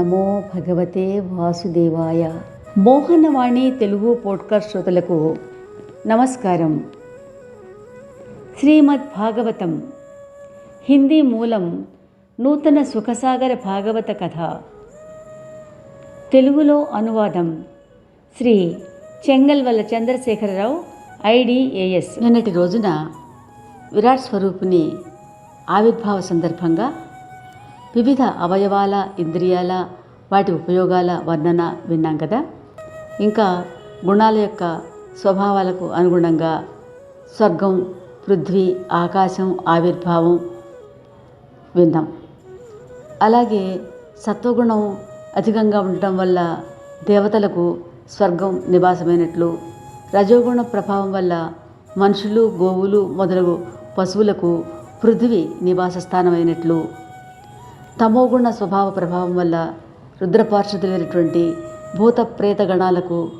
నమో భగవతే వాసుదేవాయ. మోహనవాణి తెలుగు పోడ్కాస్ట్ శ్రోతలకు నమస్కారం. శ్రీమద్ భాగవతం. హిందీ మూలం నూతన సుఖసాగర భాగవత కథ. తెలుగులో అనువాదం శ్రీ చెంగల్వల్ల చంద్రశేఖరరావు ఐడిఏఎస్ నిన్నటి రోజున విరాట్ స్వరూపుని ఆవిర్భావ సందర్భంగా వివిధ అవయవాల ఇంద్రియాల వాటి ఉపయోగాల వర్ణన విన్నాం కదా? ఇంకా గుణాల యొక్క స్వభావాలకు అనుగుణంగా స్వర్గం పృథ్వీ ఆకాశం ఆవిర్భావం విన్నాం. అలాగే సత్వగుణం అధికంగా ఉండటం వల్ల దేవతలకు స్వర్గం నివాసమైనట్లు రజోగుణ ప్రభావం వల్ల మనుషులు గోవులు మొదలగు పశువులకు పృథ్వీ నివాస స్థానమైనట్లు తమోగుణ స్వభావ ప్రభావం వల్ల రుద్రపార్షదులైనటువంటి భూత ప్రేత గణాలకు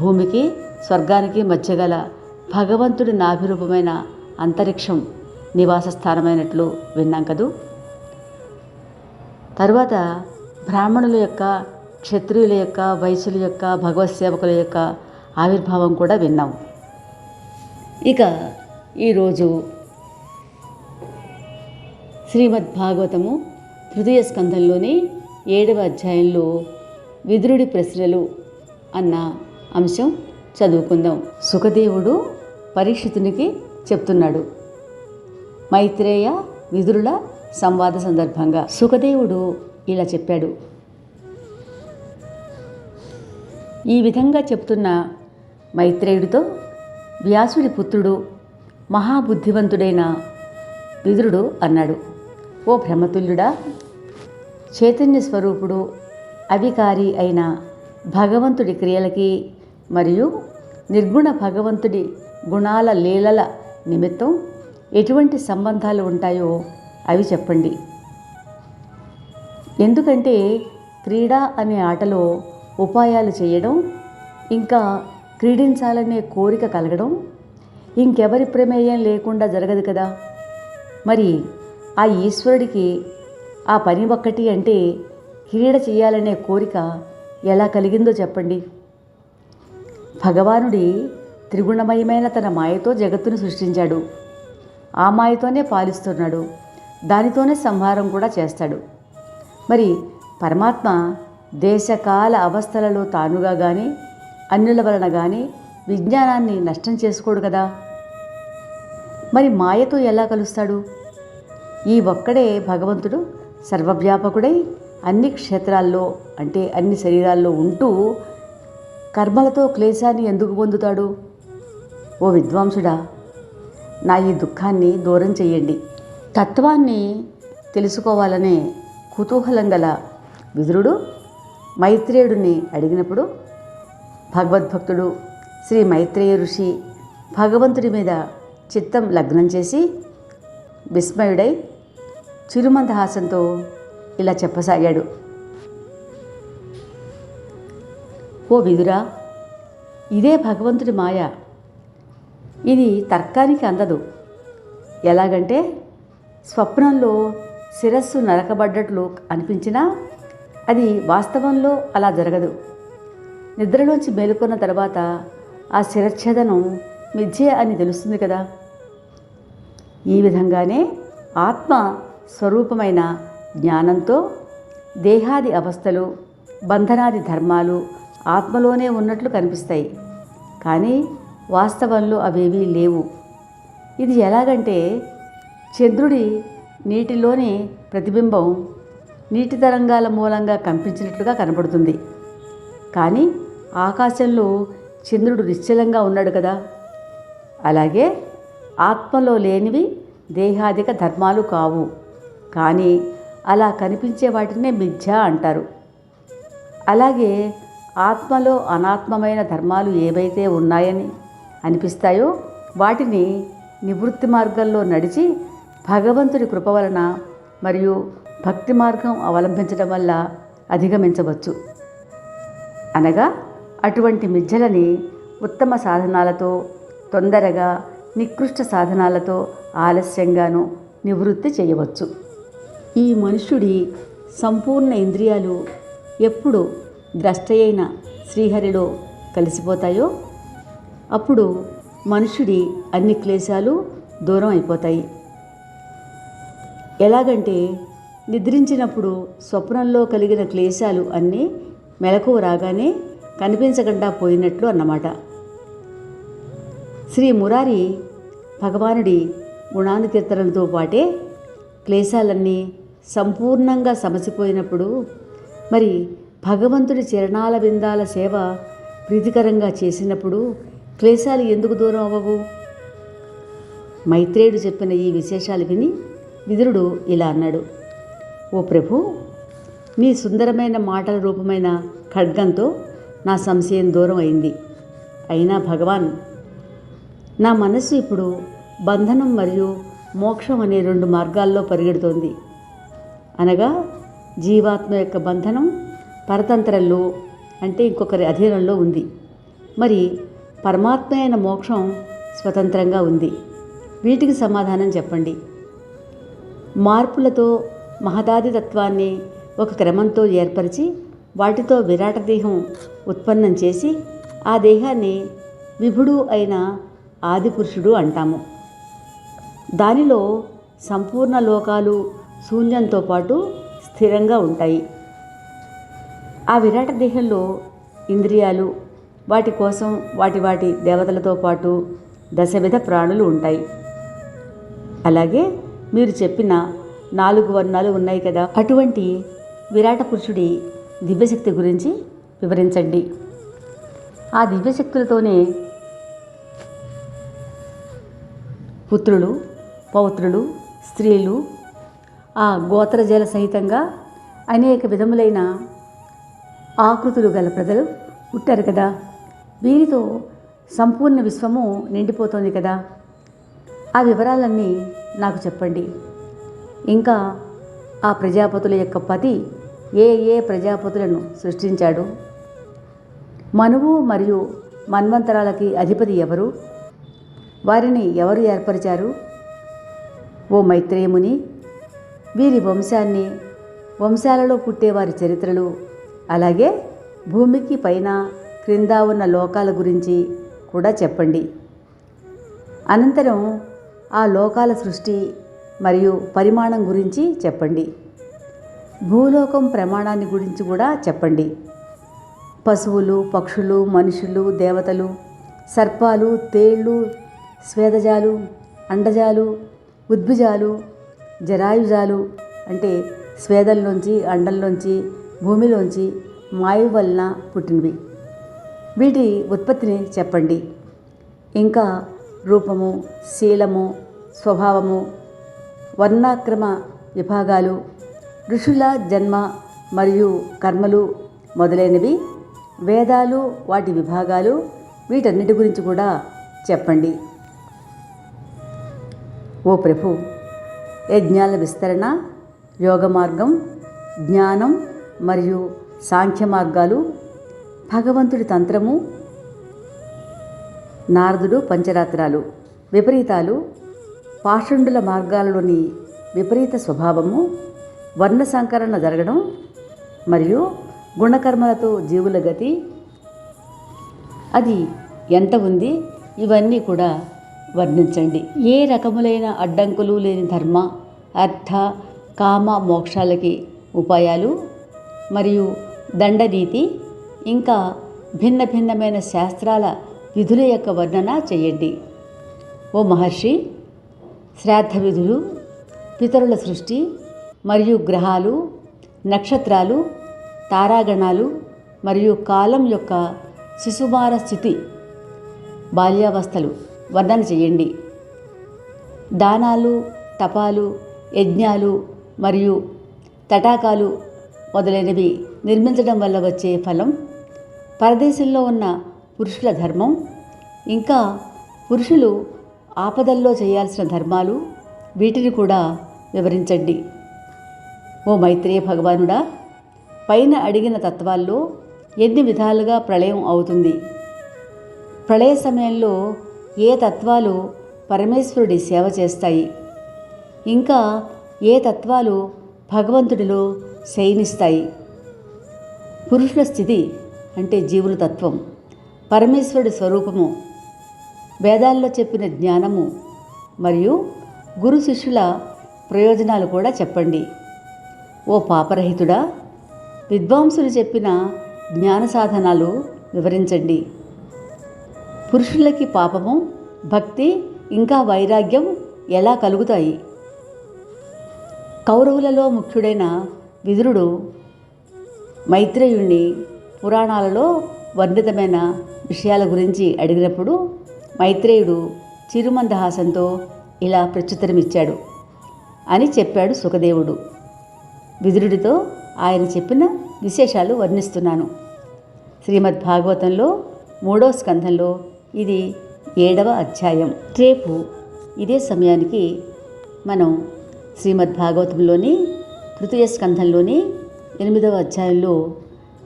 భూమికి స్వర్గానికి మధ్య గల భగవంతుడి నాభిరూపమైన అంతరిక్షం నివాస స్థానమైనట్లు విన్నాం కదూ? తరువాత బ్రాహ్మణుల యొక్క క్షత్రియుల యొక్క వైశ్యుల యొక్క భగవత్ సేవకుల యొక్క ఆవిర్భావం కూడా విన్నాం. ఇక ఈరోజు శ్రీమద్ భాగవతము తృతీయ స్కంధంలోని ఏడవ అధ్యాయంలో విదురుడి ప్రశ్నలు అన్న అంశం చదువుకుందాం. సుఖదేవుడు పరీక్షితునికి చెప్తున్నాడు. మైత్రేయ విదురుల సంవాద సందర్భంగా సుఖదేవుడు ఇలా చెప్పాడు. ఈ విధంగా చెప్తున్న మైత్రేయుడితో వ్యాసుడి పుత్రుడు మహాబుద్ధివంతుడైన విదురుడు అన్నాడు. ఓ బ్రహ్మతుల్యుడా చైతన్య స్వరూపుడు అవికారి అయిన భగవంతుడి క్రియలకి మరియు నిర్గుణ భగవంతుడి గుణాల లీలల నిమిత్తం ఎటువంటి సంబంధాలు ఉంటాయో అవి చెప్పండి. ఎందుకంటే క్రీడ అనే ఆటలో ఉపాయాలు చేయడం ఇంకా క్రీడించాలనే కోరిక కలగడం ఇంకెవరి ప్రమేయం లేకుండా జరగదు కదా. మరి ఆ ఈశ్వరుడికి ఆ పని ఒక్కటి అంటే క్రీడ చేయాలనే కోరిక ఎలా కలిగిందో చెప్పండి. భగవానుడి త్రిగుణమయమైన తన మాయతో జగత్తును సృష్టించాడు. ఆ మాయతోనే పాలిస్తున్నాడు. దానితోనే సంహారం కూడా చేస్తాడు. మరి పరమాత్మ దేశకాల అవస్థలలో తానుగా కానీ అన్యుల వలన కానీ విజ్ఞానాన్ని నష్టం చేసుకోడు కదా. మరి మాయతో ఎలా కలుస్తాడు? ఈ ఒక్కడే భగవంతుడు సర్వవ్యాపకుడై అన్ని క్షేత్రాల్లో అంటే అన్ని శరీరాల్లో ఉంటూ కర్మలతో క్లేశాన్ని ఎందుకు పొందుతాడు? ఓ విద్వాంసుడా నా ఈ దుఃఖాన్ని దూరం చెయ్యండి. తత్వాన్ని తెలుసుకోవాలనే కుతూహలం గల విదురుడు మైత్రేయుడిని అడిగినప్పుడు భగవద్భక్తుడు శ్రీ మైత్రేయ ఋషి భగవంతుడి మీద చిత్తం లగ్నం చేసి విస్మయుడై చిరుమందహాసంతో ఇలా చెప్పసాగాడు. ఓ విదురా ఇదే భగవంతుడి మాయ. ఇది తర్కానికి అందదు. ఎలాగంటే స్వప్నంలో శిరస్సు నరకబడ్డట్లు అనిపించినా అది వాస్తవంలో అలా జరగదు. నిద్రలోంచి మేలుకున్న తర్వాత ఆ శిరఛేదనం మిథ్యే అని తెలుస్తుంది కదా. ఈ విధంగానే ఆత్మ స్వరూపమైన జ్ఞానంతో దేహాది అవస్థలు బంధనాది ధర్మాలు ఆత్మలోనే ఉన్నట్లు కనిపిస్తాయి. కానీ వాస్తవంలో అవేవీ లేవు. ఇది ఎలాగంటే చంద్రుడి నీటిలోని ప్రతిబింబం నీటి తరంగాల మూలంగా కంపించినట్లుగా కనబడుతుంది కానీ ఆకాశంలో చంద్రుడు నిశ్చలంగా ఉన్నాడు కదా. అలాగే ఆత్మలో లేనివి దేహాదిక ధర్మాలు కావు. కానీ అలా కనిపించే వాటినే మిథ్య అంటారు. అలాగే ఆత్మలో అనాత్మమైన ధర్మాలు ఏవైతే ఉన్నాయని అనిపిస్తాయో వాటిని నివృత్తి మార్గంలో నడిచి భగవంతుడి కృప వలన మరియు భక్తి మార్గం అవలంబించడం వల్ల అధిగమించవచ్చు. అనగా అటువంటి మిథ్యలని ఉత్తమ సాధనాలతో తొందరగా నికృష్ట సాధనాలతో ఆలస్యంగాను నివృత్తి చేయవచ్చు. ఈ మనుష్యుడి సంపూర్ణ ఇంద్రియాలు ఎప్పుడు ద్రష్టయైన శ్రీహరిలో కలిసిపోతాయో అప్పుడు మనుషుడి అన్ని క్లేశాలు దూరం అయిపోతాయి. ఎలాగంటే నిద్రించినప్పుడు స్వప్నంలో కలిగిన క్లేశాలు అన్నీ మెలకు రాగానే కనిపించకుండా పోయినట్లు అన్నమాట. శ్రీ మురారి భగవానుడి గుణానుకీర్తనలతో పాటే క్లేశాలన్నీ సంపూర్ణంగా సమసిపోయినప్పుడు మరి భగవంతుడి చరణాల బిందాల సేవ ప్రీతికరంగా చేసినప్పుడు క్లేశాలు ఎందుకు దూరం అవ్వవు? మైత్రేయుడు చెప్పిన ఈ విశేషాలు విని విదురుడు ఇలా అన్నాడు. ఓ ప్రభు నీ సుందరమైన మాటల రూపమైన ఖడ్గంతో నా సంశయం దూరం అయింది. అయినా భగవాన్ నా మనస్సు ఇప్పుడు బంధనం మరియు మోక్షం అనే రెండు మార్గాల్లో పరిగెడుతోంది. అనగా జీవాత్మ యొక్క బంధనం పరతంత్రంలో అంటే ఇంకొకరి అధీనంలో ఉంది. మరి పరమాత్మ అయిన మోక్షం స్వతంత్రంగా ఉంది. వీటికి సమాధానం చెప్పండి. మార్పులతో మహదాది తత్వాన్ని ఒక క్రమంతో ఏర్పరిచి వాటితో విరాట దేహం ఉత్పన్నం చేసి ఆ దేహాన్ని విభుడు అయిన ఆదిపురుషుడు అంటాము. దానిలో సంపూర్ణ లోకాలు శూన్యంతో పాటు స్థిరంగా ఉంటాయి. ఆ విరాట దేహంలో ఇంద్రియాలు వాటి కోసం వాటి వాటి దేవతలతో పాటు దశవిధ ప్రాణులు ఉంటాయి. అలాగే మీరు చెప్పిన నాలుగు వర్ణాలు ఉన్నాయి కదా? అటువంటి విరాట పురుషుడి దివ్యశక్తి గురించి వివరించండి. ఆ దివ్యశక్తులతోనే పుత్రులు పౌత్రులు స్త్రీలు ఆ గోత్రజల సహితంగా అనేక విధములైన ఆకృతులు గల ప్రజలు పుట్టారు కదా. వీరితో సంపూర్ణ విశ్వము నిండిపోతోంది కదా. ఆ వివరాలన్నీ నాకు చెప్పండి. ఇంకా ఆ ప్రజాపతుల యొక్క పతి ఏ ఏ ప్రజాపతులను సృష్టించాడు? మనువు మరియు మన్వంతరాలకి అధిపతి ఎవరు? వారిని ఎవరు ఏర్పరిచారు? ఓ మైత్రేయముని వీరి వంశాన్ని వంశాలలో పుట్టేవారి చరిత్రలు అలాగే భూమికి పైన క్రింద ఉన్న లోకాల గురించి కూడా చెప్పండి. అనంతరం ఆ లోకాల సృష్టి మరియు పరిమాణం గురించి చెప్పండి. భూలోకం ప్రమాణాన్ని గురించి కూడా చెప్పండి. పశువులు పక్షులు మనుషులు దేవతలు సర్పాలు తేళ్ళు స్వేదజాలు అండజాలు ఉద్భిజాలు జరాయుజాలు అంటే స్వేదంలోంచి అండంలోంచి భూమిలోంచి మాయు వలన పుట్టినవి. వీటి ఉత్పత్తిని చెప్పండి. ఇంకా రూపము శీలము స్వభావము వర్ణాక్రమ విభాగాలు ఋషుల జన్మ మరియు కర్మలు మొదలైనవి వేదాలు వాటి విభాగాలు వీటన్నిటి గురించి కూడా చెప్పండి. ఓ ప్రభు యజ్ఞాల విస్తరణ యోగ మార్గం జ్ఞానం మరియు సాంఖ్య మార్గాలు భగవంతుడి తంత్రము నారదుడు పంచరాత్రాలు విపరీతాలు పాషండుల మార్గాలలోని విపరీత స్వభావము వర్ణ సంకరణ జరగడం మరియు గుణకర్మలతో జీవుల గతి. అది ఎంత ఉంది? ఇవన్నీ కూడా వర్ణించండి. ఏ రకములైన అడ్డంకులు లేని ధర్మ అర్థ కామ మోక్షాలకి ఉపాయాలు మరియు దండనీతి ఇంకా భిన్న భిన్నమైన శాస్త్రాల విధుల యొక్క వర్ణన చేయండి. ఓ మహర్షి శ్రాద్ధ విధులు పితరుల సృష్టి మరియు గ్రహాలు నక్షత్రాలు తారాగణాలు మరియు కాలం యొక్క శిశుమార స్థితి బాల్యావస్థలు. వర్ణన చేయండి. దానాలు తపాలు యజ్ఞాలు మరియు తటాకాలు మొదలైనవి నిర్మించడం వల్ల వచ్చే ఫలం పరదేశంలో ఉన్న పురుషుల ధర్మం. ఇంకా పురుషులు ఆపదల్లో చేయాల్సిన ధర్మాలు వీటిని కూడా వివరించండి. ఓ మైత్రేయ భగవానుడా పైన అడిగిన తత్వాల్లో ఎన్ని విధాలుగా ప్రళయం అవుతుంది? ప్రళయ సమయంలో ఏ తత్వాలు పరమేశ్వరుడి సేవ చేస్తాయి? ఇంకా ఏ తత్వాలు భగవంతుడిలో శయనిస్తాయి? పురుషుల స్థితి అంటే జీవుల తత్వం పరమేశ్వరుడి స్వరూపము వేదాల్లో చెప్పిన జ్ఞానము మరియు గురు శిష్యుల ప్రయోజనాలు కూడా చెప్పండి. ఓ పాపరహితుడా విద్వాంసులు చెప్పిన జ్ఞాన సాధనాలు వివరించండి. పురుషులకి పాపము భక్తి ఇంకా వైరాగ్యం ఎలా కలుగుతాయి? కౌరవులలో ముఖ్యుడైన విదురుడు మైత్రేయుణ్ణి పురాణాలలో వర్ణితమైన విషయాల గురించి అడిగినప్పుడు మైత్రేయుడు చిరుమందహాసంతో ఇలా ప్రత్యుత్తరమిచ్చాడు అని చెప్పాడు సుఖదేవుడు. విదురుడితో ఆయన చెప్పిన విశేషాలు వర్ణిస్తున్నాను. శ్రీమద్ భాగవతంలో మూడో స్కంధంలో ఇది ఏడవ అధ్యాయం. రేపు ఇదే సమయానికి మనం శ్రీమద్ భాగవతంలోని తృతీయ స్కంధంలోని ఎనిమిదవ అధ్యాయంలో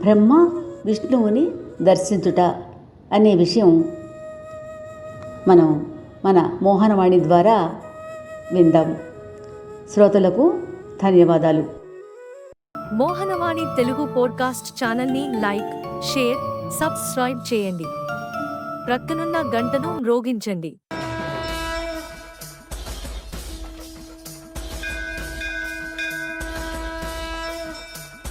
బ్రహ్మ విష్ణువుని దర్శించుట అనే విషయం మనం మన మోహనవాణి ద్వారా విందాం. శ్రోతలకు ధన్యవాదాలు. మోహనవాణి తెలుగు పోడ్కాస్ట్ ఛానల్ని లైక్ షేర్ సబ్స్క్రైబ్ చేయండి. ప్రక్కనున్న గంటను మ్రోగించండి